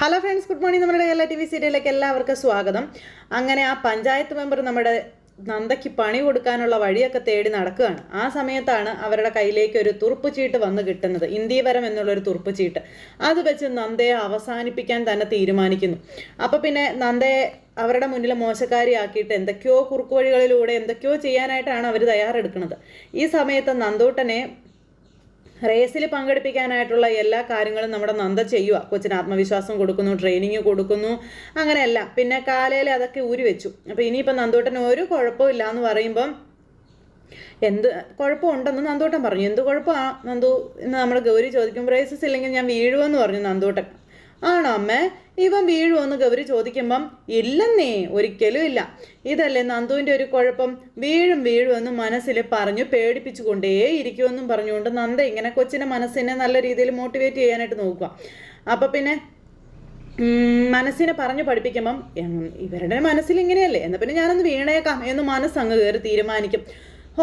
Hello friends good morning നമ്മുടെ Kerala T V സീരിയലിലേക്ക് എല്ലാവർക്കും സ്വാഗതം. അങ്ങനെ ആ പഞ്ചായത്ത് മെമ്പർ നമ്മുടെ നന്ദയ്ക്ക് പണി കൊടുക്കാനുള്ള വഴിയൊക്കെ തേടി നടക്കുകയാണ്. ആ സമയത്താണ് അവരുടെ കയ്യിലേക്ക് ഒരു തുറുപ്പ് ചീട്ട് വന്ന് കിട്ടുന്നത്. ഇന്ത്യവരം എന്നുള്ളൊരു തുറുപ്പ് ചീട്ട്. അത് വെച്ച് നന്ദയെ അവസാനിപ്പിക്കാൻ തന്നെ തീരുമാനിക്കുന്നു. അപ്പോൾ പിന്നെ നന്ദയെ അവരുടെ മുന്നിൽ മോശക്കാരിയാക്കിയിട്ട് എന്തൊക്കെയോ കുറുക്കുവഴികളിലൂടെ എന്തൊക്കെയോ ചെയ്യാനായിട്ടാണ് അവർ തയ്യാറെടുക്കുന്നത്. ഈ സമയത്ത് നന്ദൂട്ടനെ റേസിൽ പങ്കെടുപ്പിക്കാനായിട്ടുള്ള എല്ലാ കാര്യങ്ങളും നമ്മുടെ നന്ദ ചെയ്യുക കൊച്ചിന് ആത്മവിശ്വാസം കൊടുക്കുന്നു ട്രെയിനിങ് കൊടുക്കുന്നു അങ്ങനെയല്ല. പിന്നെ കാലയിൽ അതൊക്കെ ഊരി വെച്ചു. അപ്പോൾ ഇനിയിപ്പോൾ നന്ദൂട്ടന് ഒരു കുഴപ്പമില്ല എന്ന് പറയുമ്പം എന്ത് കുഴപ്പമുണ്ടെന്ന് നന്ദൂട്ടൻ പറഞ്ഞു. എന്ത് കുഴപ്പമാണ് നന്ദു എന്ന് നമ്മൾ ഗൗരി ചോദിക്കും റേസസ് ഇല്ലെങ്കിൽ ഞാൻ വീഴുമെന്ന് പറഞ്ഞു നന്ദൂട്ടൻ. ആണോ അമ്മേ? ഇവൻ വീഴുമെന്ന് ഗൗരി ചോദിക്കുമ്പം ഇല്ലെന്നേ ഒരിക്കലും ഇല്ല. ഇതല്ലേ നന്ദുവിന്റെ ഒരു കുഴപ്പം? വീഴും വീഴുമെന്ന് മനസ്സിൽ പറഞ്ഞു പേടിപ്പിച്ചു കൊണ്ടേ ഇരിക്കുമെന്നും പറഞ്ഞുകൊണ്ട് നന്ദ ഇങ്ങനെ കൊച്ചിന്റെ മനസ്സിനെ നല്ല രീതിയിൽ മോട്ടിവേറ്റ് ചെയ്യാനായിട്ട് നോക്കുക. അപ്പം പിന്നെ മനസ്സിനെ പറഞ്ഞു പഠിപ്പിക്കുമ്പം ഇവരുടെ മനസ്സിൽ ഇങ്ങനെയല്ലേ? എന്നാൽ പിന്നെ ഞാനൊന്ന് വീണേക്കാം എന്ന് മനസ്സങ്ങ് കയറി തീരുമാനിക്കും.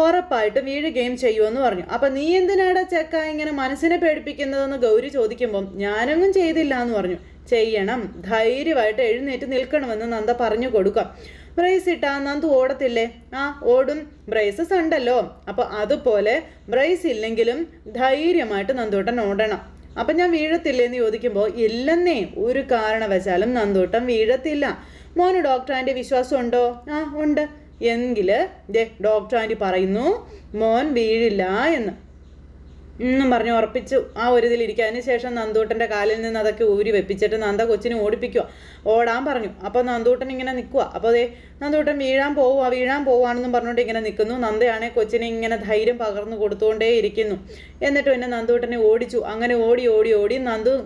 ഉറപ്പായിട്ടും വീഴുകയും ചെയ്യുമെന്ന് പറഞ്ഞു. അപ്പം നീ എന്തിനാടാ ചെക്ക ഇങ്ങനെ മനസ്സിനെ പേടിപ്പിക്കുന്നതെന്ന് ഗൗരി ചോദിക്കുമ്പം ഞാനൊന്നും ചെയ്തില്ല എന്ന് പറഞ്ഞു. ചെയ്യണം. ധൈര്യമായിട്ട് എഴുന്നേറ്റ് നിൽക്കണമെന്ന് നന്ദ പറഞ്ഞു കൊടുക്കാം. ബ്രേസ് ഇട്ടാ നന്ദു ഓടത്തില്ലേ? ആ ഓടും. ബ്രേസസ് ഉണ്ടല്ലോ. അപ്പോൾ അതുപോലെ ബ്രേസ് ഇല്ലെങ്കിലും ധൈര്യമായിട്ട് നന്ദൂട്ടൻ ഓടണം. അപ്പം ഞാൻ വീഴത്തില്ലേ എന്ന് ചോദിക്കുമ്പോൾ ഇല്ലെന്നേ. ഒരു കാരണവശാലും നന്ദൂട്ടം വീഴത്തില്ല. മോന് ഡോക്ടർ ആന്റി വിശ്വാസം ഉണ്ടോ? ആ ഉണ്ട്. എങ്കിൽ ഡോക്ടർ ആന്റി പറയുന്നു മോൻ വീഴില്ല എന്ന്. എന്നും പറഞ്ഞ് ഉറപ്പിച്ചു. ആ ഒരു ഇതിലിരിക്കുക ശേഷം നന്ദൂട്ടന്റെ കാലിൽ നിന്ന് അതൊക്കെ ഊരി വെപ്പിച്ചിട്ട് നന്ദ കൊച്ചിനെ ഓടിപ്പിക്കുക. ഓടാൻ പറഞ്ഞു. അപ്പോൾ നന്ദൂട്ടൻ ഇങ്ങനെ നിൽക്കുക. അപ്പോൾ അതേ നന്ദൂട്ടൻ വീഴാൻ പോവുക വീഴാൻ പോവുകയാണെന്നും പറഞ്ഞുകൊണ്ട് ഇങ്ങനെ നിൽക്കുന്നു. നന്ദയാണെ കൊച്ചിനെ ഇങ്ങനെ ധൈര്യം പകർന്നു കൊടുത്തുകൊണ്ടേ ഇരിക്കുന്നു. എന്നിട്ട് പിന്നെ നന്ദൂട്ടനെ ഓടിച്ചു. അങ്ങനെ ഓടി ഓടി ഓടി നന്ദു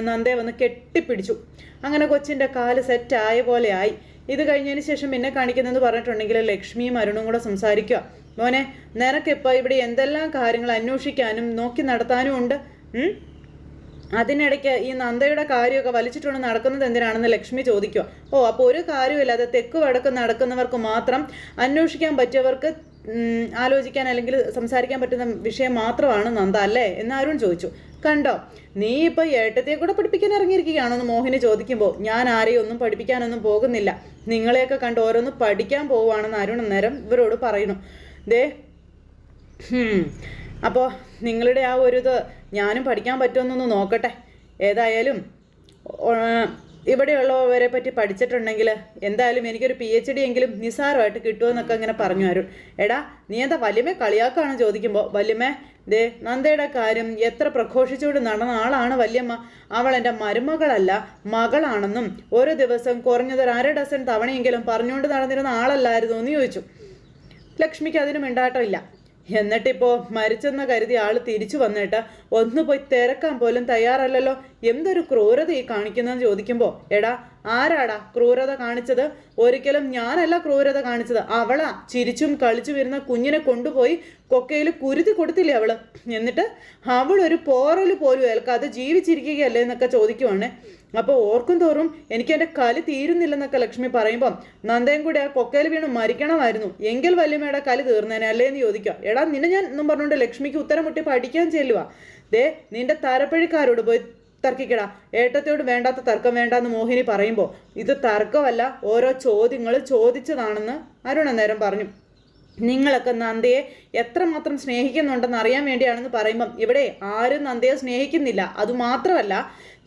നന്ദയെ വന്ന് കെട്ടിപ്പിടിച്ചു. അങ്ങനെ കൊച്ചിന്റെ കാൽ സെറ്റായ പോലെ ആയി. ഇത് കഴിഞ്ഞതിന് ശേഷം എന്നെ കാണിക്കുന്നതെന്ന് പറഞ്ഞിട്ടുണ്ടെങ്കിൽ ലക്ഷ്മിയും അരുണും കൂടെ സംസാരിക്കുക. മോനെ നിനക്കിപ്പോൾ ഇവിടെ എന്തെല്ലാം കാര്യങ്ങൾ അന്വേഷിക്കാനും നോക്കി നടത്താനും ഉണ്ട്? അതിനിടയ്ക്ക് ഈ നന്ദയുടെ കാര്യമൊക്കെ വലിച്ചിട്ടുണ്ട് നടക്കുന്നത് എന്തിനാണെന്ന് ലക്ഷ്മി ചോദിക്കുക. ഓ അപ്പോൾ ഒരു കാര്യമില്ലാതെ തെക്ക് വടക്ക് നടക്കുന്നവർക്ക് മാത്രം അന്വേഷിക്കാൻ പറ്റിയവർക്ക് ആലോചിക്കാൻ അല്ലെങ്കിൽ സംസാരിക്കാൻ പറ്റുന്ന വിഷയം മാത്രമാണ് നന്ദ അല്ലേ? എന്നാരും ചോദിച്ചു. കണ്ടോ? നീ ഇപ്പോൾ ഏട്ടത്തെ കൂടെ പഠിപ്പിക്കാൻ ഇറങ്ങിയിരിക്കുകയാണോ എന്ന് മോഹിനി ചോദിക്കുമ്പോൾ ഞാൻ ആരെയും ഒന്നും പഠിപ്പിക്കാനൊന്നും പോകുന്നില്ല. നിങ്ങളെയൊക്കെ കണ്ട് ഓരോന്ന് പഠിക്കാൻ പോവുകയാണെന്ന് അരുൺ അന്നേരം ഇവരോട് പറയുന്നു. ദേ അപ്പോൾ നിങ്ങളുടെ ആ ഒരു ഇത് ഞാനും പഠിക്കാൻ പറ്റുമെന്നൊന്ന് നോക്കട്ടെ. ഏതായാലും ഇവിടെയുള്ളവരെ പറ്റി പഠിച്ചിട്ടുണ്ടെങ്കിൽ എന്തായാലും എനിക്കൊരു പി എച്ച് ഡി എങ്കിലും നിസ്സാരമായിട്ട് കിട്ടുമെന്നൊക്കെ ഇങ്ങനെ പറഞ്ഞു അരുൺ. എടാ നീ എന്താ വല്യമ്മേ കളിയാക്കാണ് ചോദിക്കുമ്പോൾ വല്യമ്മേ ദേ നന്ദയുടെ കാര്യം എത്ര പ്രഘോഷിച്ചുകൊണ്ട് നടന്ന ആളാണ് വല്യമ്മ. അവൾ എന്റെ മരുമകളല്ല മകളാണെന്നും ഒരു ദിവസം കുറഞ്ഞത് ഒരു അര ഡസൻ തവണയെങ്കിലും പറഞ്ഞുകൊണ്ട് നടന്നിരുന്ന ആളല്ലായിരുന്നു എന്ന് ചോദിച്ചു. ലക്ഷ്മിക്ക് അതിനും മിണ്ടാട്ടമില്ല എന്നിട്ടിപ്പോൾ മരിച്ചെന്ന് കരുതി ആൾ തിരിച്ചു വന്നിട്ട്. ഒന്ന് പോയി തിരക്കാൻ പോലും തയ്യാറല്ലല്ലോ. എന്തൊരു ക്രൂരത ഈ കാണിക്കുന്നതെന്ന് ചോദിക്കുമ്പോൾ എടാ ആരാടാ ക്രൂരത കാണിച്ചത്? ഒരിക്കലും ഞാനല്ല ക്രൂരത കാണിച്ചത്. അവളാ ചിരിച്ചും കളിച്ചു വരുന്ന കുഞ്ഞിനെ കൊണ്ടുപോയി കൊക്കയിൽ കുരുതി കൊടുത്തില്ലേ അവൾ? എന്നിട്ട് അവളൊരു പോറൽ പോലും ഏൽക്കാതെ ജീവിച്ചിരിക്കുകയല്ലേ എന്നൊക്കെ ചോദിക്കുവാണ്. അപ്പോൾ ഓർക്കും തോറും എനിക്ക് എന്റെ കലി തീരുന്നില്ലെന്നൊക്കെ ലക്ഷ്മി പറയുമ്പം നന്ദയും കൂടി ആ കൊക്കയിൽ വീണ് മരിക്കണമായിരുന്നു. എങ്കിൽ വല്യമ്മയുടെ കലി തീർന്നേനെ അല്ലേ എന്ന് ചോദിക്കുക. എടാ നിന്നെ ഞാൻ ഒന്നും പറഞ്ഞുകൊണ്ട് ലക്ഷ്മിക്ക് ഉത്തരം മുട്ടി പഠിക്കാൻ ചെല്ലുക ദേ നിന്റെ തരപ്പഴിക്കാരോട് പോയി തർക്കിക്കടാ. ഏട്ടത്തോട് വേണ്ടാത്ത തർക്കം വേണ്ടാന്ന് മോഹിനി പറയുമ്പോൾ ഇത് തർക്കമല്ല ഓരോ ചോദ്യങ്ങൾ ചോദിച്ചതാണെന്ന് അരുണ നേരം പറഞ്ഞു. നിങ്ങളൊക്കെ നന്ദയെ എത്രമാത്രം സ്നേഹിക്കുന്നുണ്ടെന്ന് അറിയാൻ വേണ്ടിയാണെന്ന് പറയുമ്പം ഇവിടെ ആരും നന്ദയെ സ്നേഹിക്കുന്നില്ല. അതുമാത്രമല്ല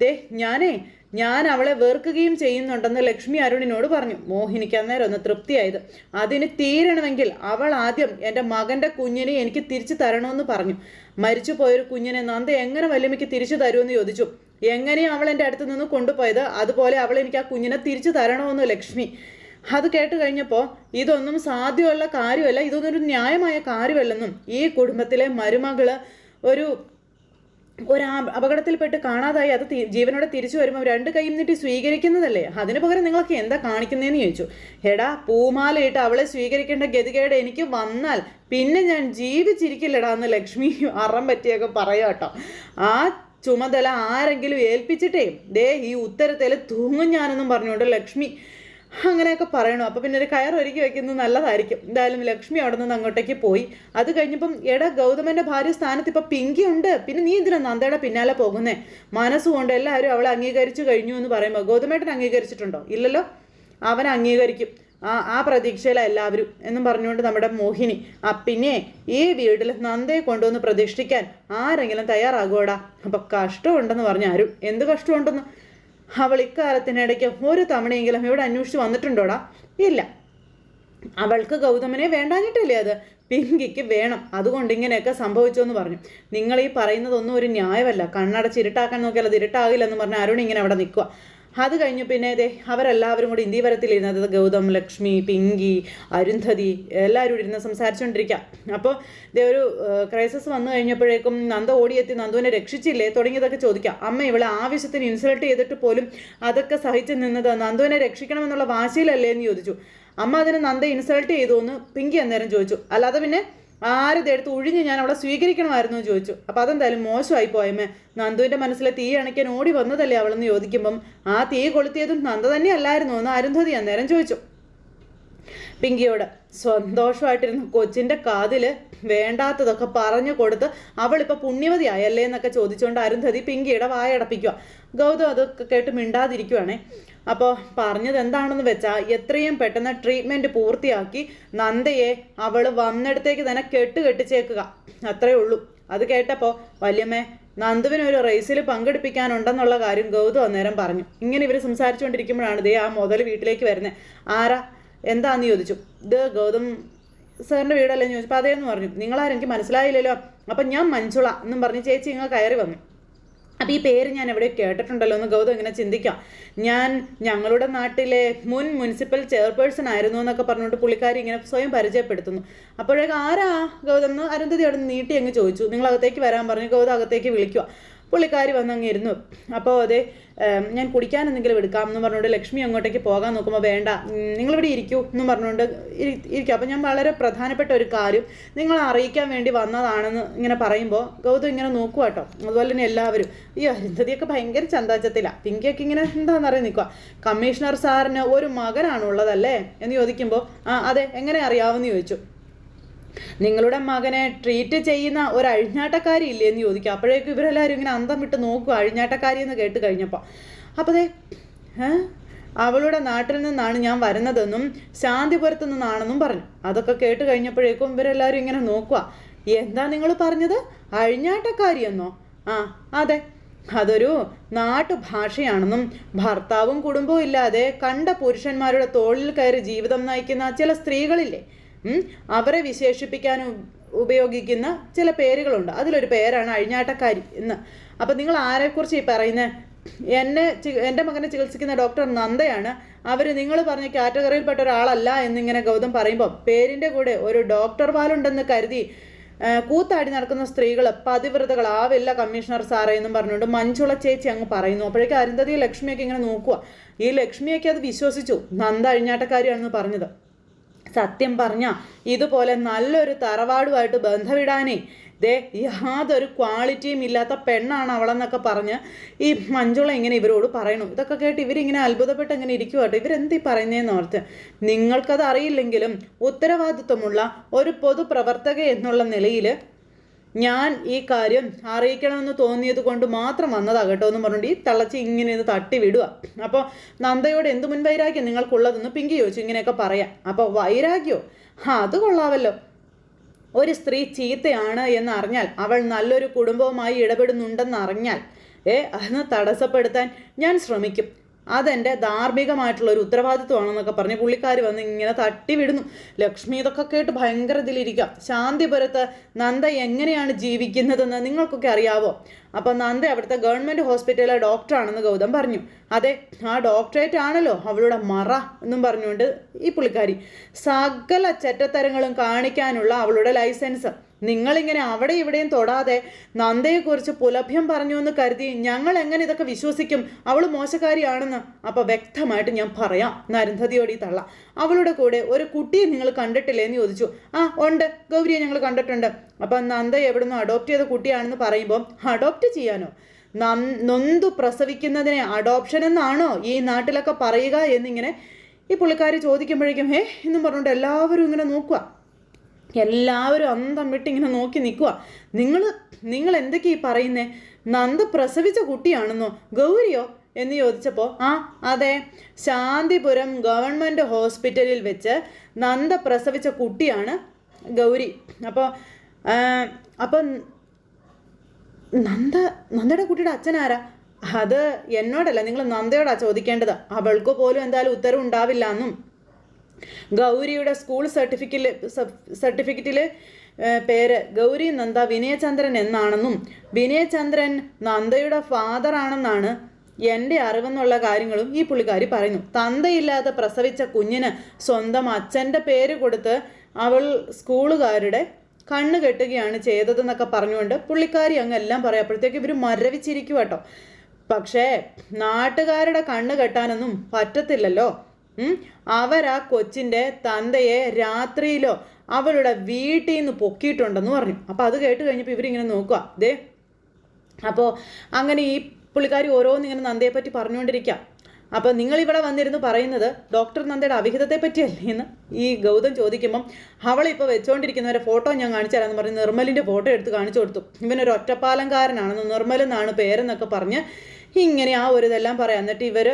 ദേ ഞാനേ ഞാൻ അവളെ വെറുക്കുകയും ചെയ്യുന്നുണ്ടെന്ന് ലക്ഷ്മി അരുണിനോട് പറഞ്ഞു. മോഹിനിക്ക് അന്നേരം ഒന്ന് തൃപ്തിയായത്. അതിന് തീരണമെങ്കിൽ അവൾ ആദ്യം എന്റെ മകന്റെ കുഞ്ഞിനെ എനിക്ക് തിരിച്ചു തരണമെന്ന് പറഞ്ഞു. മരിച്ചു പോയൊരു കുഞ്ഞിനെ നന്ദ എങ്ങനെ വല്യമ്മയ്ക്ക് തിരിച്ചു തരുമെന്ന് ചോദിച്ചു. എങ്ങനെയും അവൾ എന്റെ അടുത്ത് നിന്ന് കൊണ്ടുപോയത്? അതുപോലെ അവൾ എനിക്ക് ആ കുഞ്ഞിനെ തിരിച്ചു തരണമെന്ന് ലക്ഷ്മി. അത് കേട്ട് കഴിഞ്ഞപ്പോൾ ഇതൊന്നും സാധ്യമുള്ള കാര്യമല്ല ഇതൊന്നും ഒരു ന്യായമായ കാര്യമല്ലെന്നും ഈ കുടുംബത്തിലെ മരുമകൾ ഒരു ഒരു അപകടത്തിൽപ്പെട്ട് കാണാതായി അത് ജീവനോടെ തിരിച്ചു വരുമ്പോൾ രണ്ട് കൈയും നീട്ടി സ്വീകരിക്കുന്നതല്ലേ? അതിന് പകരം നിങ്ങളൊക്കെ എന്താ കാണിക്കുന്നതെന്ന് ചോദിച്ചു. എടാ പൂമാലയിട്ട് അവളെ സ്വീകരിക്കേണ്ട ഗതികേട് എനിക്ക് വന്നാൽ പിന്നെ ഞാൻ ജീവിച്ചിരിക്കില്ലടാ എന്ന് ലക്ഷ്മി അറം പറ്റിയൊക്കെ പറയാം കേട്ടോ. ആ ചുമതല ആരെങ്കിലും ഏൽപ്പിച്ചിട്ടേ ദേ ഈ ഉത്തരത്തിൽ തൂങ്ങും ഞാനെന്നും പറഞ്ഞുകൊണ്ട് ലക്ഷ്മി അങ്ങനെയൊക്കെ പറയണു. അപ്പോൾ പിന്നെ ഒരു കയർ ഒരുക്കി വെക്കുന്നത് നല്ലതായിരിക്കും. എന്തായാലും ലക്ഷ്മി അവിടെ നിന്ന് അങ്ങോട്ടേക്ക് പോയി. അത് കഴിഞ്ഞപ്പം എടാ ഗൗതമന്റെ ഭാര്യ സ്ഥാനത്ത് ഇപ്പം പിങ്കി ഉണ്ട്. പിന്നെ നീ എന്തിനാ നന്ദയുടെ പിന്നാലെ പോകുന്നേ? മനസ്സുകൊണ്ട് എല്ലാവരും അവളെ അംഗീകരിച്ചു കഴിഞ്ഞു എന്ന് പറയുമ്പോൾ ഗൗതമേട്ടൻ അംഗീകരിച്ചിട്ടുണ്ടോ? ഇല്ലല്ലോ. അവൻ അംഗീകരിക്കും. ആ ആ പ്രതീക്ഷയിലാണ് എല്ലാവരും എന്നും പറഞ്ഞുകൊണ്ട് നമ്മുടെ മോഹിനി. ആ പിന്നെ ഈ വീട്ടിൽ നന്ദയെ കൊണ്ടുവന്ന് പ്രതിഷ്ഠിക്കാൻ ആരെങ്കിലും തയ്യാറാകൂടാ അപ്പം കഷ്ടമുണ്ടെന്ന് പറഞ്ഞു ആരും എന്ത് കഷ്ടമുണ്ടെന്ന്? അവൾ ഇക്കാലത്തിനിടയ്ക്ക് ഒരു തവണയെങ്കിലും ഇവിടെ അന്വേഷിച്ച് വന്നിട്ടുണ്ടോടാ? ഇല്ല. അവൾക്ക് ഗൗതമനെ വേണ്ടാഞ്ഞിട്ടല്ലേ അത്? പിങ്കിക്ക് വേണം. അതുകൊണ്ട് ഇങ്ങനെയൊക്കെ സംഭവിച്ചു എന്ന് പറഞ്ഞു. നിങ്ങൾ ഈ പറയുന്നതൊന്നും ഒരു ന്യായമല്ല. കണ്ണടച്ച് ഇരുട്ടാക്കാൻ നോക്കിയാൽ അത് ഇരുട്ടാകില്ലെന്ന് പറഞ്ഞ് അരുൺ ഇങ്ങനെ അവിടെ നിൽക്കുക അത് കഴിഞ്ഞ് പിന്നെ അതെ അവരെല്ലാവരും കൂടി ഇന്ത്യ വരത്തിലിരുന്നത് ഗൗതം ലക്ഷ്മി പിങ്കി അരുന്ധതി എല്ലാവരും ഇരുന്ന് സംസാരിച്ചുകൊണ്ടിരിക്കാം അപ്പോൾ ഇതേ ഒരു ക്രൈസിസ് വന്നു കഴിഞ്ഞപ്പോഴേക്കും നന്ദ ഓടിയെത്തി. നന്ദുവിനെ രക്ഷിച്ചില്ലേ? തുടങ്ങിയതൊക്കെ ചോദിക്കാം. അമ്മ ഇവളെ ആവശ്യത്തിന് ഇൻസൾട്ട് ചെയ്തിട്ട് പോലും അതൊക്കെ സഹിച്ചു നിന്നത് നന്ദുവിനെ രക്ഷിക്കണമെന്നുള്ള വാശിയിലല്ലേ എന്ന് ചോദിച്ചു. അമ്മ അതിന് നന്ദ ഇൻസൾട്ട് ചെയ്തു എന്ന് പിങ്കി അന്നേരം ചോദിച്ചു. അല്ലാതെ പിന്നെ ആരും എടുത്ത് ഒഴിഞ്ഞ് ഞാൻ അവളെ സ്വീകരിക്കണമായിരുന്നു എന്ന് ചോദിച്ചു. അപ്പോൾ അതെന്തായാലും മോശമായി പോയമേ നന്ദുവിന്റെ മനസ്സിലെ തീ അണയ്ക്കാൻ ഓടി വന്നതല്ലേ അവളെന്ന് ചോദിക്കുമ്പം ആ തീ കൊളുത്തിയതും നന്ദ തന്നെയല്ലായിരുന്നു എന്ന് അരുന്ധതി അന്നേരം ചോദിച്ചു. പിങ്കിയോട് സന്തോഷമായിട്ടിരുന്നു. കൊച്ചിന്റെ കാതിൽ വേണ്ടാത്തതൊക്കെ പറഞ്ഞു കൊടുത്ത് അവളിപ്പോൾ പുണ്യവതിയായല്ലേ എന്നൊക്കെ ചോദിച്ചുകൊണ്ട് അരുന്ധതി പിങ്കിയുടെ വായടപ്പിക്കുക ഗൗതം അതൊക്കെ കേട്ട് മിണ്ടാതിരിക്കുവാണേ. അപ്പോൾ പറഞ്ഞത് എന്താണെന്ന് വെച്ചാൽ എത്രയും പെട്ടെന്ന് ട്രീറ്റ്മെന്റ് പൂർത്തിയാക്കി നന്ദയെ അവൾ വന്നിടത്തേക്ക് തന്നെ കെട്ട് കെട്ടിച്ചേക്കുക. അത്രേ ഉള്ളൂ. അത് കേട്ടപ്പോൾ വല്യമ്മേ നന്ദുവിന് ഒരു റേസിൽ പങ്കെടുപ്പിക്കാനുണ്ടെന്നുള്ള കാര്യം ഗൗതം അന്നേരം പറഞ്ഞു. ഇങ്ങനെ ഇവർ സംസാരിച്ചുകൊണ്ടിരിക്കുമ്പോഴാണ് ദേ ആ മുതൽ വീട്ടിലേക്ക് വരുന്നത് ആരാ? എന്താന്ന് ചോദിച്ചു. ഇത് ഗൗതം സാറിന്റെ വീടല്ലേ എന്ന് ചോദിച്ചപ്പോൾ അതേന്ന് പറഞ്ഞു. നിങ്ങളാരും എനിക്ക് മനസ്സിലായില്ലല്ലോ. അപ്പം ഞാൻ മഞ്ജുള എന്നും പറഞ്ഞ് ചേച്ചി ഇങ്ങ് കയറി വന്നു. അപ്പോൾ ഈ പേര് ഞാൻ എവിടെ കേട്ടിട്ടുണ്ടല്ലോ എന്ന് ഗൗതം ഇങ്ങനെ ചിന്തിക്കാം. ഞാൻ ഞങ്ങളുടെ നാട്ടിലെ മുൻ മുനിസിപ്പൽ ചെയർപേഴ്സൺ ആയിരുന്നു എന്നൊക്കെ പറഞ്ഞുകൊണ്ട് പുള്ളിക്കാരി ഇങ്ങനെ സ്വയം പരിചയപ്പെടുത്തുന്നു. അപ്പോഴേക്ക് ആരാ ഗൗതം എന്ന് അരുന്ധതി അവിടെ നീട്ടി അങ്ങ് ചോദിച്ചു. നിങ്ങൾ അകത്തേക്ക് വരാൻ പറഞ്ഞു. ഗൗതം അകത്തേക്ക് വിളിക്കുക പുള്ളിക്കാരി വന്നങ്ങ് ഇരുന്നു. അപ്പോൾ അതെ ഞാൻ കുടിക്കാൻ എന്തെങ്കിലും എടുക്കാം എന്ന് പറഞ്ഞുകൊണ്ട് ലക്ഷ്മി അങ്ങോട്ടേക്ക് പോകാൻ നോക്കുമ്പോൾ വേണ്ട നിങ്ങളിവിടെ ഇരിക്കൂ എന്ന് പറഞ്ഞുകൊണ്ട് ഇരിക്കും. അപ്പോൾ ഞാൻ വളരെ പ്രധാനപ്പെട്ട ഒരു കാര്യം നിങ്ങളെ അറിയിക്കാൻ വേണ്ടി വന്നതാണെന്ന് ഇങ്ങനെ പറയുമ്പോൾ ഗൗതം ഇങ്ങനെ നോക്കുക കേട്ടോ അതുപോലെ തന്നെ എല്ലാവരും ഈ അരുന്ധതിയൊക്കെ ഭയങ്കര ചന്താച്ചത്തിലാണ് പിങ്കിയൊക്കെ ഇങ്ങനെ എന്താണെന്ന് അറിയാൻ നിൽക്കുക കമ്മീഷണർ സാറിന് ഒരു മകനാണുള്ളതല്ലേ? എന്ന് ചോദിക്കുമ്പോൾ ആ അതെ എങ്ങനെ അറിയാമെന്ന് ചോദിച്ചു. നിങ്ങളുടെ മകനെ ട്രീറ്റ് ചെയ്യുന്ന ഒരു അഴിഞ്ഞാട്ടക്കാരി ഇല്ലേ എന്ന് ചോദിക്കുക അപ്പോഴേക്കും ഇവരെല്ലാവരും ഇങ്ങനെ അന്തം വിട്ട് നോക്കുക അഴിഞ്ഞാട്ടക്കാരി എന്ന് കേട്ട് കഴിഞ്ഞപ്പോൾ അപ്പോൾ അതെ അവളുടെ നാട്ടിൽ നിന്നാണ് ഞാൻ വരുന്നതെന്നും ശാന്തിപുരത്തു നിന്നാണെന്നും പറഞ്ഞു. അതൊക്കെ കേട്ട് കഴിഞ്ഞപ്പോഴേക്കും ഇവരെല്ലാവരും ഇങ്ങനെ നോക്കുക എന്താ നിങ്ങൾ പറഞ്ഞത്? അഴിഞ്ഞാട്ടക്കാരിയെന്നോ ആ അതെ. അതൊരു നാട്ടുഭാഷയാണെന്നും ഭർത്താവും കുടുംബവും ഇല്ലാതെ കണ്ട പുരുഷന്മാരുടെ തോളിൽ കയറി ജീവിതം നയിക്കുന്ന ചില സ്ത്രീകളില്ലേ? അവരെ വിശേഷിപ്പിക്കാൻ ഉപയോഗിക്കുന്ന ചില പേരുകളുണ്ട്. അതിലൊരു പേരാണ് അഴിഞ്ഞാട്ടക്കാരി എന്ന്. അപ്പം നിങ്ങൾ ആരെക്കുറിച്ച് ഈ പറയുന്നത് എന്നെ എന്റെ മകനെ ചികിത്സിക്കുന്ന ഡോക്ടർ നന്ദയാണ്. അവർ നിങ്ങൾ പറഞ്ഞ കാറ്റഗറിയിൽപ്പെട്ട ഒരാളല്ല എന്നിങ്ങനെ ഗൗതം പറയുമ്പോൾ പേരിന്റെ കൂടെ ഒരു ഡോക്ടർ പാലുണ്ടെന്ന് കരുതി കൂത്താടി നടക്കുന്ന സ്ത്രീകൾ പതിവ്രതകൾ ആവില്ല കമ്മീഷണർ സാറേ എന്നും പറഞ്ഞുകൊണ്ട് മഞ്ചുള ചേച്ചി അങ്ങ് പറയുന്നു. അപ്പോഴേക്കും അരുന്ധതി ലക്ഷ്മിയൊക്കെ ഇങ്ങനെ നോക്കുക ഈ ലക്ഷ്മിയൊക്കെ അത് വിശ്വസിച്ചു. നന്ദ അഴിഞ്ഞാട്ടക്കാരിയാണെന്ന് പറഞ്ഞത്. സത്യം പറഞ്ഞ ഇതുപോലെ നല്ലൊരു തറവാടുമായിട്ട് ബന്ധമിടാനേ ദേ യാതൊരു ക്വാളിറ്റിയും ഇല്ലാത്ത പെണ്ണാണ് അവളെന്നൊക്കെ പറഞ്ഞ് ഈ മഞ്ജുള ഇങ്ങനെ ഇവരോട് പറയണു. ഇതൊക്കെ കേട്ട് ഇവരിങ്ങനെ അത്ഭുതപ്പെട്ട് ഇങ്ങനെ ഇരിക്കുവാട്ടോ ഇവരെന്തീ പറയുന്നതെന്ന് ഓർത്ത്? നിങ്ങൾക്കത് അറിയില്ലെങ്കിലും ഉത്തരവാദിത്വമുള്ള ഒരു പൊതുപ്രവർത്തക എന്നുള്ള നിലയിൽ ഞാൻ ഈ കാര്യം അറിയിക്കണമെന്ന് തോന്നിയത് കൊണ്ട് മാത്രം വന്നതാ കേട്ടോ എന്ന് പറഞ്ഞുകൊണ്ട് ഈ തള്ളച്ച് ഇങ്ങനെ ഇത് തട്ടി വിടുക അപ്പോൾ നന്ദയോട് എന്ത് മുൻവൈരാഗ്യം നിങ്ങൾക്കുള്ളതെന്ന് പിങ്കി ചോദിച്ചു ഇങ്ങനെയൊക്കെ പറയാം. അപ്പോൾ വൈരാഗ്യോ? ആ അത് കൊള്ളാവല്ലോ. ഒരു സ്ത്രീ ചീത്തയാണ് എന്നറിഞ്ഞാൽ അവൾ നല്ലൊരു കുടുംബവുമായി ഇടപെടുന്നുണ്ടെന്നറിഞ്ഞാൽ ഏ അന്ന് തടസ്സപ്പെടുത്താൻ ഞാൻ ശ്രമിക്കും. അതെന്റെ ധാർമ്മികമായിട്ടുള്ള ഒരു ഉത്തരവാദിത്വമാണെന്നൊക്കെ പറഞ്ഞ് പുള്ളിക്കാർ വന്ന് ഇങ്ങനെ തട്ടി വിടുന്നു. ലക്ഷ്മി ഇതൊക്കെ കേട്ട് ഭയങ്കര ഇതിലിരിക്കാം. ശാന്തിപുരത്ത് നന്ദ എങ്ങനെയാണ് ജീവിക്കുന്നതെന്ന് നിങ്ങൾക്കൊക്കെ അറിയാവോ? അപ്പോൾ നന്ദ അവിടുത്തെ ഗവൺമെന്റ് ഹോസ്പിറ്റലിലെ ഡോക്ടറാണെന്ന് ഗൗതം പറഞ്ഞു. അതെ ആ ഡോക്ടറേറ്റ് ആണല്ലോ അവളുടെ മറ എന്നും പറഞ്ഞുകൊണ്ട് ഈ പുള്ളിക്കാരി. സകല ചെറ്റത്തരങ്ങളും കാണിക്കാനുള്ള അവളുടെ ലൈസൻസ് നിങ്ങളിങ്ങനെ അവിടെ ഇവിടെയും തൊടാതെ നന്ദയെക്കുറിച്ച് പുലഭ്യം പറഞ്ഞു എന്ന് കരുതി ഞങ്ങൾ എങ്ങനെ ഇതൊക്കെ വിശ്വസിക്കും? അവൾ മോശക്കാരിയാണെന്ന്. അപ്പോൾ വ്യക്തമായിട്ട് ഞാൻ പറയാം നരന്ധതിയോടി തള്ള. അവളുടെ കൂടെ ഒരു കുട്ടിയെ നിങ്ങൾ കണ്ടിട്ടില്ലേ എന്ന് ചോദിച്ചു. ആ ഉണ്ട്. ഗൗരിയെ ഞങ്ങൾ കണ്ടിട്ടുണ്ട്. അപ്പം നന്ദ എവിടുന്ന് അഡോപ്റ്റ് ചെയ്ത കുട്ടിയാണെന്ന് പറയുമ്പോൾ അഡോപ്റ്റ് ചെയ്യാനോ? നൊന്തു പ്രസവിക്കുന്നതിനെ അഡോപ്ഷൻ എന്നാണോ ഈ നാട്ടിലൊക്കെ പറയുക എന്നിങ്ങനെ ഈ പുള്ളിക്കാരി ചോദിക്കുമ്പോഴേക്കും ഹേ എന്നും പറഞ്ഞുകൊണ്ട് എല്ലാവരും ഇങ്ങനെ നോക്കുക. എല്ലാവരും അന്തം വിട്ട് ഇങ്ങനെ നോക്കി നിൽക്കുക. നിങ്ങൾ നിങ്ങൾ എന്തൊക്കെയാ ഈ പറയുന്നേ? നന്ദ പ്രസവിച്ച കുട്ടിയാണെന്നോ? ഗൗരിയോ? എന്ന് ചോദിച്ചപ്പോൾ ആ അതെ. ശാന്തിപുരം ഗവൺമെന്റ് ഹോസ്പിറ്റലിൽ വെച്ച് നന്ദ പ്രസവിച്ച കുട്ടിയാണ് ഗൗരി. അപ്പോൾ അപ്പം നന്ദ നന്ദയുടെ കുട്ടിയുടെ അച്ഛനാരാ അത് എന്നോടല്ല നിങ്ങൾ നന്ദയോടാ ചോദിക്കേണ്ടത്. അവൾക്ക് പോലും എന്തായാലും ഉത്തരവ് ഉണ്ടാവില്ല എന്നും. ഗൗരിയുടെ സ്കൂൾ സർട്ടിഫിക്കറ്റിൽ സർട്ടിഫിക്കറ്റിൽ പേര് ഗൗരി നന്ദ വിനയചന്ദ്രൻ എന്നാണെന്നും വിനയചന്ദ്രൻ നന്ദയുടെ ഫാദർ ആണെന്നാണ് എന്റെ അറിവെന്നുള്ള കാര്യങ്ങളും ഈ പുള്ളിക്കാരി പറയുന്നു. തന്തയില്ലാതെ പ്രസവിച്ച കുഞ്ഞിന് സ്വന്തം അച്ഛന്റെ പേര് കൊടുത്ത് അവൾ സ്കൂളുകാരുടെ കണ്ണ് കെട്ടുകയാണ് ചെയ്തതെന്നൊക്കെ പറഞ്ഞുകൊണ്ട് പുള്ളിക്കാരി അങ്ങ് എല്ലാം പറയാം. അപ്പോഴത്തേക്ക് ഇവർ മരവിച്ചിരിക്കും കേട്ടോ. പക്ഷേ നാട്ടുകാരുടെ കണ്ണ് കെട്ടാനൊന്നും പറ്റത്തില്ലല്ലോ. അവരാ കൊച്ചിന്റെ തന്തയെ രാത്രിയിലോ അവളുടെ വീട്ടിൽ നിന്ന് പൊക്കിയിട്ടുണ്ടെന്ന് പറഞ്ഞു. അപ്പോൾ അത് കേട്ട് കഴിഞ്ഞപ്പോൾ ഇവരിങ്ങനെ നോക്കുക ദേ അപ്പോൾ അങ്ങനെ ഈ പുള്ളിക്കാരി ഓരോന്നിങ്ങനെ നന്ദയെ പറ്റി പറഞ്ഞുകൊണ്ടിരിക്കുക അപ്പോൾ നിങ്ങൾ ഇവിടെ വന്നിരുന്നു പറയുന്നത് ഡോക്ടർ നന്ദയുടെ അവിഹിതത്തെ പറ്റിയല്ലേ എന്ന്? ഈ ഗൗതം ചോദിക്കുമ്പം അവളിപ്പോൾ വെച്ചുകൊണ്ടിരിക്കുന്നവരെ ഫോട്ടോ ഞാൻ കാണിച്ചു തരാമെന്ന് പറഞ്ഞ് നിർമ്മലിന്റെ ഫോട്ടോ എടുത്ത് കാണിച്ചു കൊടുത്തു. ഇവനൊരു ഒറ്റപ്പാലംകാരനാണെന്ന് നിർമ്മലെന്നാണ് പേരെന്നൊക്കെ പറഞ്ഞ് ഇങ്ങനെ ആ ഒരു ഇതെല്ലാം പറയാം. എന്നിട്ട് ഇവർ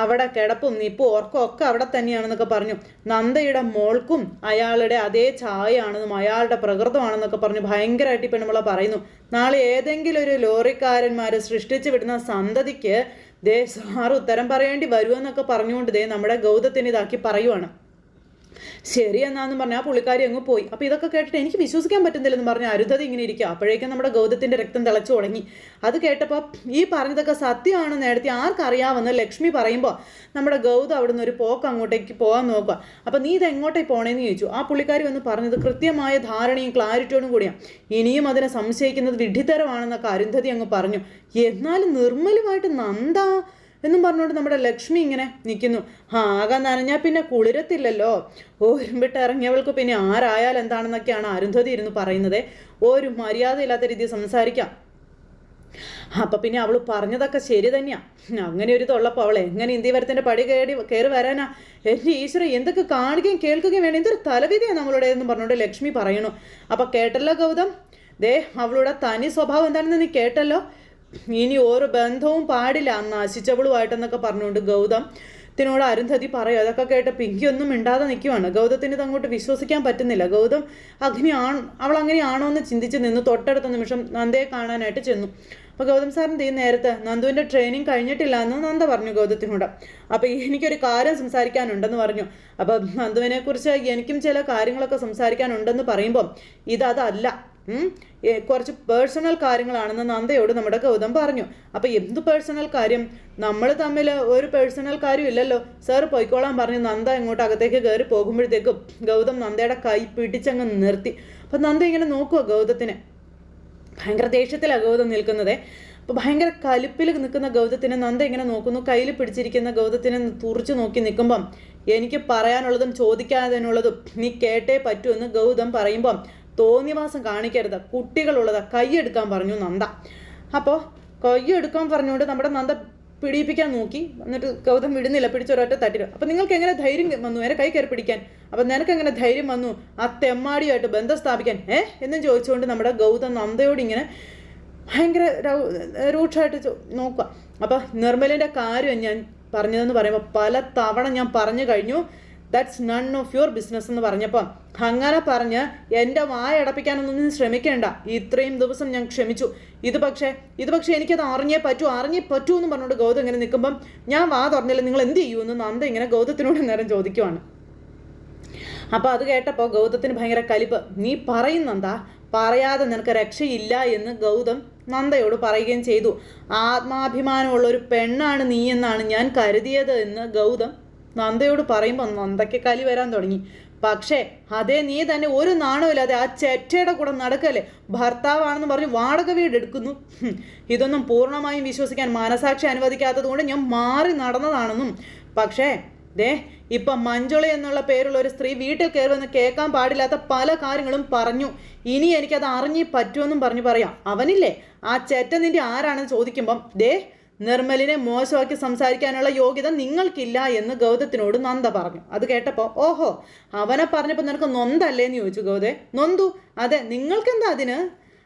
അവിടെ കിടപ്പും നിപ്പും ഓർക്കും ഒക്കെ അവിടെ തന്നെയാണെന്നൊക്കെ പറഞ്ഞു. നന്ദയുടെ മോൾക്കും അയാളുടെ അതേ ചായയാണെന്നും അയാളുടെ പ്രകൃതമാണെന്നൊക്കെ പറഞ്ഞു ഭയങ്കരമായിട്ട് ഈ പെണ്ണുമ്പള പറയുന്നു. നാളെ ഏതെങ്കിലും ഒരു ലോറിക്കാരന്മാർ സൃഷ്ടിച്ചു വിടുന്ന സന്തതിക്ക് ദേ സാർ ഉത്തരം പറയേണ്ടി വരുമെന്നൊക്കെ പറഞ്ഞുകൊണ്ട് ദേ നമ്മുടെ ഗൗതത്തിന് ഇതാക്കി പറയുവാണ്. ശരി എന്നാന്ന് പറഞ്ഞാൽ ആ പുള്ളിക്കാരി അങ്ങ് പോയി. അപ്പോൾ ഇതൊക്കെ കേട്ടിട്ട് എനിക്ക് വിശ്വസിക്കാൻ പറ്റുന്നില്ലെന്ന് പറഞ്ഞ അരുധതി ഇങ്ങനെ ഇരിക്കുക അപ്പോഴേക്കും നമ്മുടെ ഗൗതത്തിന്റെ രക്തം തിളച്ചു തുടങ്ങി. അത് കേട്ടപ്പോൾ ഈ പറഞ്ഞതൊക്കെ സത്യമാണ് നേരത്തെ ആർക്കറിയാമെന്ന് ലക്ഷ്മി പറയുമ്പോൾ നമ്മുടെ ഗൗതം അവിടുന്ന് ഒരു പോക്ക് അങ്ങോട്ടേക്ക് പോകാൻ നോക്കുക അപ്പോൾ നീ ഇത് എങ്ങോട്ടേക്ക് പോണേന്ന് ചോദിച്ചു. ആ പുള്ളിക്കാരി വന്ന് പറഞ്ഞത് കൃത്യമായ ധാരണയും ക്ലാരിറ്റിയോടും കൂടിയാണ് ഇനിയും അതിനെ സംശയിക്കുന്നത് വിഡ്ഢിത്തരമാണെന്നൊക്കെ അരുന്ധതി അങ്ങ് പറഞ്ഞു. എന്നാലും നിർമ്മലമായിട്ട് നന്ദാ എന്നും പറഞ്ഞുകൊണ്ട് നമ്മുടെ ലക്ഷ്മി ഇങ്ങനെ നിൽക്കുന്നു ആകെ നനഞ്ഞാൽ പിന്നെ കുളിരത്തില്ലല്ലോ. ഓരുമ്പിട്ട് ഇറങ്ങിയവൾക്ക് പിന്നെ ആരായാൽ എന്താണെന്നൊക്കെയാണ് അരുന്ധതി ഇരുന്ന് പറയുന്നത്. ഒരു മര്യാദയില്ലാത്ത രീതിയിൽ സംസാരിക്കാം. അപ്പം പിന്നെ അവൾ പറഞ്ഞതൊക്കെ ശരി തന്നെയാ. അങ്ങനെ ഒരു തൊള്ളപ്പോൾ അവൾ എങ്ങനെ ഇന്ത്യവരത്തിന്റെ പടി കയറി കയറി വരാനാ? എന്റെ ഈശ്വര എന്തൊക്കെ കാണുകയും കേൾക്കുകയും വേണം. എന്തൊരു തലവിധിയാണ് നമ്മളുടെ എന്ന് പറഞ്ഞുകൊണ്ട് ലക്ഷ്മി പറയണു അപ്പം കേട്ടല്ലോ ഗൗതം? ദേ അവളുടെ തനി സ്വഭാവം എന്താണെന്ന് നീ കേട്ടല്ലോ? ഇനി ഓരോ ബന്ധവും പാടില്ല. നശിച്ചവളുമായിട്ടെന്നൊക്കെ പറഞ്ഞുകൊണ്ട് ഗൗതം ത്തിനോട് അരുന്ധതി പറയും. അതൊക്കെ കേട്ട് പിങ്കി ഒന്നും മിണ്ടാതെ നിൽക്കുവാണ് ഗൗതത്തിന് അങ്ങോട്ട് വിശ്വസിക്കാൻ പറ്റുന്നില്ല. ഗൗതം അഗ്നി ആണ് അവൾ അങ്ങനെയാണോ എന്ന് ചിന്തിച്ച് നിന്ന് തൊട്ടടുത്ത നിമിഷം നന്ദയെ കാണാനായിട്ട് ചെന്നു. അപ്പോൾ ഗൗതം സാറിന്റെ ഈ നേരത്തെ? നന്ദുവിന്റെ ട്രെയിനിങ് കഴിഞ്ഞിട്ടില്ല എന്ന് നന്ദ പറഞ്ഞു ഗൗതത്തിനോട്. അപ്പോൾ എനിക്കൊരു കാര്യം സംസാരിക്കാനുണ്ടെന്ന് പറഞ്ഞു. അപ്പോൾ നന്ദുവിനെക്കുറിച്ച് എനിക്കും ചില കാര്യങ്ങളൊക്കെ സംസാരിക്കാനുണ്ടെന്ന് പറയുമ്പം ഇതല്ല കുറച്ച് പേഴ്സണൽ കാര്യങ്ങളാണെന്ന് നന്ദയോട് നമ്മുടെ ഗൗതം പറഞ്ഞു. അപ്പോൾ എന്ത് പേഴ്സണൽ കാര്യം? നമ്മൾ തമ്മിൽ ഒരു പേഴ്സണൽ കാര്യം ഇല്ലല്ലോ. സാർ പോയിക്കോളാൻ പറഞ്ഞു. നന്ദ ഇങ്ങോട്ട് അകത്തേക്ക് കയറി പോകുമ്പോഴത്തേക്കും ഗൗതം നന്ദയുടെ കൈ പിടിച്ചങ്ങ് നിർത്തി. അപ്പം നന്ദ ഇങ്ങനെ നോക്കുക ഗൗതത്തിനെ. ഭയങ്കര ദേഷ്യത്തിലാണ് ഗൗതം നിൽക്കുന്നത്. അപ്പോൾ ഭയങ്കര കലിപ്പിൽ നിൽക്കുന്ന ഗൗതത്തിനെ നന്ദ ഇങ്ങനെ നോക്കുന്നു. കയ്യിൽ പിടിച്ചിരിക്കുന്ന ഗൗതത്തിനെ തുറച്ചു നോക്കി നിൽക്കുമ്പം എനിക്ക് പറയാനുള്ളതും ചോദിക്കാതിനുള്ളതും നീ കേട്ടേ പറ്റൂ എന്ന് ഗൗതം പറയുമ്പം തോന്നിവാസം കാണിക്കരുത്. കുട്ടികളുള്ളത് കൈയെടുക്കാൻ പറഞ്ഞു നന്ദ. അപ്പോൾ കൈയെടുക്കാൻ പറഞ്ഞുകൊണ്ട് നമ്മുടെ നന്ദ പിടിപ്പിക്കാൻ നോക്കി. എന്നിട്ട് ഗൗതം വിടുന്നില്ല പിടിച്ചൊരൊറ്റ തട്ടിരും അപ്പം നിങ്ങൾക്ക് എങ്ങനെ ധൈര്യം വന്നു? എന്നെ കൈ കയറി പിടിക്കാൻ. അപ്പം നിനക്ക് എങ്ങനെ ധൈര്യം വന്നു? ആ തെമ്മാടിയായിട്ട് ബന്ധം സ്ഥാപിക്കാൻ. ഏ? എന്നും ചോദിച്ചുകൊണ്ട് നമ്മുടെ ഗൗതം നന്ദയോട് ഇങ്ങനെ ഭയങ്കര രൂക്ഷമായിട്ട് നോക്കുക അപ്പം നിർമ്മലിന്റെ കാര്യം ഞാൻ പറഞ്ഞതെന്ന് പറയുമ്പോൾ പല തവണ ഞാൻ പറഞ്ഞു കഴിഞ്ഞു. That's none of your business എന്ന് പറഞ്ഞപ്പം അങ്ങനെ പറഞ്ഞ് എന്റെ വായ അടപ്പിക്കാനൊന്നും ശ്രമിക്കേണ്ട. ഇത്രയും ദിവസം ഞാൻ ക്ഷമിച്ചു. ഇത് പക്ഷേ ഇത് പക്ഷേ എനിക്കത് അറിഞ്ഞേ പറ്റൂ അറിഞ്ഞേ പറ്റൂ എന്ന് പറഞ്ഞുകൊണ്ട് ഗൗതം ഇങ്ങനെ നിൽക്കുമ്പം ഞാൻ വാ തുറന്നില്ല നിങ്ങൾ എന്ത് ചെയ്യുമെന്ന് നന്ദ ഇങ്ങനെ ഗൗതത്തിനോട് നേരം ചോദിക്കുവാണ്. അപ്പോൾ അത് കേട്ടപ്പോൾ ഗൗതത്തിന് ഭയങ്കര കലിപ്പ്. നീ പറയുന്നെന്താ പറയാതെ നിനക്ക് രക്ഷയില്ല എന്ന് ഗൗതം നന്ദയോട് പറയുകയും ചെയ്തു. ആത്മാഭിമാനമുള്ള ഒരു പെണ്ണാണ് നീ എന്നാണ് ഞാൻ കരുതിയത് എന്ന് ഗൗതം നന്ദയോട് പറയുമ്പോൾ നന്ദയ്ക്ക് കലി വരാൻ തുടങ്ങി. പക്ഷേ അതേ നീ തന്നെ ഒരു നാണമില്ലാതെ ആ ചെറ്റയുടെ കൂടെ നടക്കല്ലേ? ഭർത്താവാണെന്ന് പറഞ്ഞ് വാടക വീട് എടുക്കുന്നു. ഇതൊന്നും പൂർണമായും വിശ്വസിക്കാൻ മനസാക്ഷി അനുവദിക്കാത്തത് കൊണ്ട് ഞാൻ മാറി നടന്നതാണെന്നും. പക്ഷേ ദേ ഇപ്പം മഞ്ജുള എന്നുള്ള പേരുള്ള ഒരു സ്ത്രീ വീട്ടിൽ കയറുമെന്ന് കേൾക്കാൻ പാടില്ലാത്ത പല കാര്യങ്ങളും പറഞ്ഞു. ഇനി എനിക്കത് അറിഞ്ഞേ പറ്റുമെന്നും പറഞ്ഞു പറയാം. അവനില്ലേ? ആ ചെറ്റ നിന്റെ ആരാണെന്ന് ചോദിക്കുമ്പം ദേ നിർമ്മലിനെ മോശമാക്കി സംസാരിക്കാനുള്ള യോഗ്യത നിങ്ങൾക്കില്ല എന്ന് ഗൗതത്തിനോട് നന്ദ പറഞ്ഞു. അത് കേട്ടപ്പോൾ ഓഹോ അവനെ പറഞ്ഞപ്പോൾ നിനക്ക് നൊന്തല്ലേന്ന് ചോദിച്ചു ഗൗതെ. നൊന്തു അതെ നിങ്ങൾക്കെന്താ അതിന്?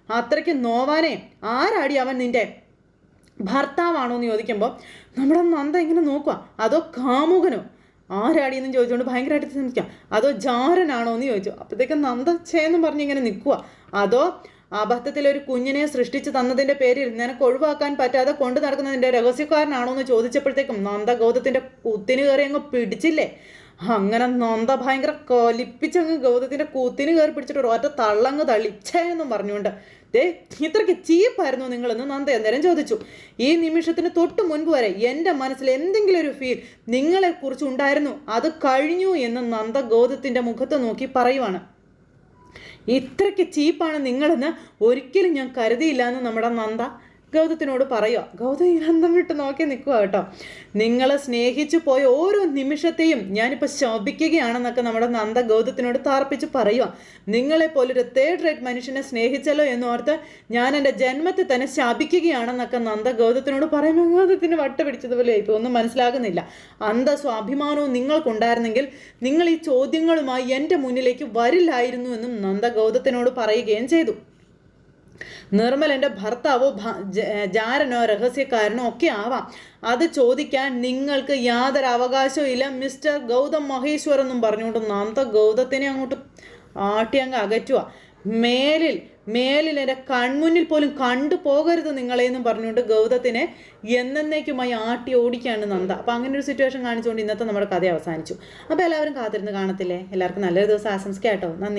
അത്രയ്ക്ക് നോവാനെ ആരാടി അവൻ നിന്റെ ഭർത്താവാണോ എന്ന് ചോദിക്കുമ്പോൾ നമ്മുടെ നന്ദ ഇങ്ങനെ നോക്കുക അതോ കാമുകനോ? ആരാടിയെന്ന് ചോദിച്ചുകൊണ്ട് ഭയങ്കരമായിട്ട് ചിന്തിക്കാം അതോ ജാരനാണോ എന്ന് ചോദിച്ചു. അപ്പോഴത്തേക്കും നന്ദ ചേന്നും പറഞ്ഞ് ഇങ്ങനെ നിൽക്കുക അതോ അബദ്ധത്തിൽ ഒരു കുഞ്ഞിനെ സൃഷ്ടിച്ചു തന്നതിന്റെ പേരിൽ നിനക്ക് ഒഴിവാക്കാൻ പറ്റാതെ കൊണ്ടു നടക്കുന്നതിന്റെ രഹസ്യക്കാരനാണോ എന്ന് ചോദിച്ചപ്പോഴത്തേക്കും നന്ദ ഗൗതത്തിന്റെ കുത്തിന് കയറി അങ്ങ് പിടിച്ചില്ലേ? അങ്ങനെ നന്ദ ഭയങ്കര കൊലിപ്പിച്ചങ്ങ് ഗൗതത്തിന്റെ കൂത്തിന് കയറി പിടിച്ചിട്ട് ഒറ്റ തള്ളങ്ങ് തള്ളിച്ചേ എന്നും പറഞ്ഞുകൊണ്ട് ദേ ഇത്രയ്ക്ക് ചീപ്പായിരുന്നു നിങ്ങളെന്ന് നന്ദ അന്നേരം ചോദിച്ചു. ഈ നിമിഷത്തിന് തൊട്ട് മുൻപ് വരെ എന്റെ മനസ്സിൽ എന്തെങ്കിലും ഒരു ഫീൽ നിങ്ങളെ കുറിച്ച് ഉണ്ടായിരുന്നു. അത് കഴിഞ്ഞു എന്ന് നന്ദ ഗൗതത്തിന്റെ മുഖത്ത് നോക്കി പറയുവാണ്. ഇത്രയ്ക്ക് ചീപ്പാണ് നിങ്ങളെന്ന് ഒരിക്കലും ഞാൻ കരുതിയില്ല എന്ന് നമ്മുടെ നന്ദ ഗൗതത്തിനോട് പറയുക ഗൗതം ഈ അന്തം വിട്ട് നോക്കി നിൽക്കുക കേട്ടോ. നിങ്ങളെ സ്നേഹിച്ചു പോയ ഓരോ നിമിഷത്തെയും ഞാനിപ്പോൾ ശോഭിക്കുകയാണെന്നൊക്കെ നമ്മുടെ നന്ദ ഗൗതത്തിനോട് താർപ്പിച്ച് പറയുക നിങ്ങളെപ്പോലൊരു തേർഡ് റേറ്റ് മനുഷ്യനെ സ്നേഹിച്ചല്ലോ എന്നോർത്ത് ഞാൻ എന്റെ ജന്മത്തിൽ തന്നെ ശാപിക്കുകയാണെന്നൊക്കെ നന്ദ ഗൗതത്തിനോട് പറയുമ്പോൾ ഗൗതത്തിന് വട്ട പിടിച്ചതുപോലെ ഇപ്പോൾ ഒന്നും മനസ്സിലാകുന്നില്ല. അന്തസ്വാഭിമാനവും നിങ്ങൾക്കുണ്ടായിരുന്നെങ്കിൽ നിങ്ങൾ ഈ ചോദ്യങ്ങളുമായി എന്റെ മുന്നിലേക്ക് വരില്ലായിരുന്നു എന്നും നന്ദ ഗൗതത്തിനോട് പറയുകയും ചെയ്തു. നിർമ്മൽ എന്റെ ഭർത്താവോ ജാരനോ രഹസ്യക്കാരനോ ഒക്കെ ആവാം. അത് ചോദിക്കാൻ നിങ്ങൾക്ക് യാതൊരു അവകാശവും ഇല്ല. മിസ്റ്റർ ഗൗതം മഹേശ്വർ എന്നും പറഞ്ഞുകൊണ്ട് നന്ദ ഗൗതത്തിനെ അങ്ങോട്ട് ആട്ടി അങ്ങ് അകറ്റുക മേലിൽ മേലിൽ എന്റെ കൺമുന്നിൽ പോലും കണ്ടു പോകരുത് നിങ്ങളെന്നും പറഞ്ഞുകൊണ്ട് ഗൗതത്തിനെ എന്നേക്കുമായി ആട്ടി ഓടിക്കുകയാണ് നന്ദ. അപ്പോൾ അങ്ങനെ ഒരു സിറ്റുവേഷൻ കാണിച്ചുകൊണ്ട് ഇന്നത്തെ നമ്മുടെ കഥ അവസാനിച്ചു. അപ്പോൾ എല്ലാവരും കാത്തിരുന്ന് കാണത്തില്ലേ? എല്ലാവർക്കും നല്ലൊരു ദിവസം ആശംസിക്കാം കേട്ടോ. നന്ദി.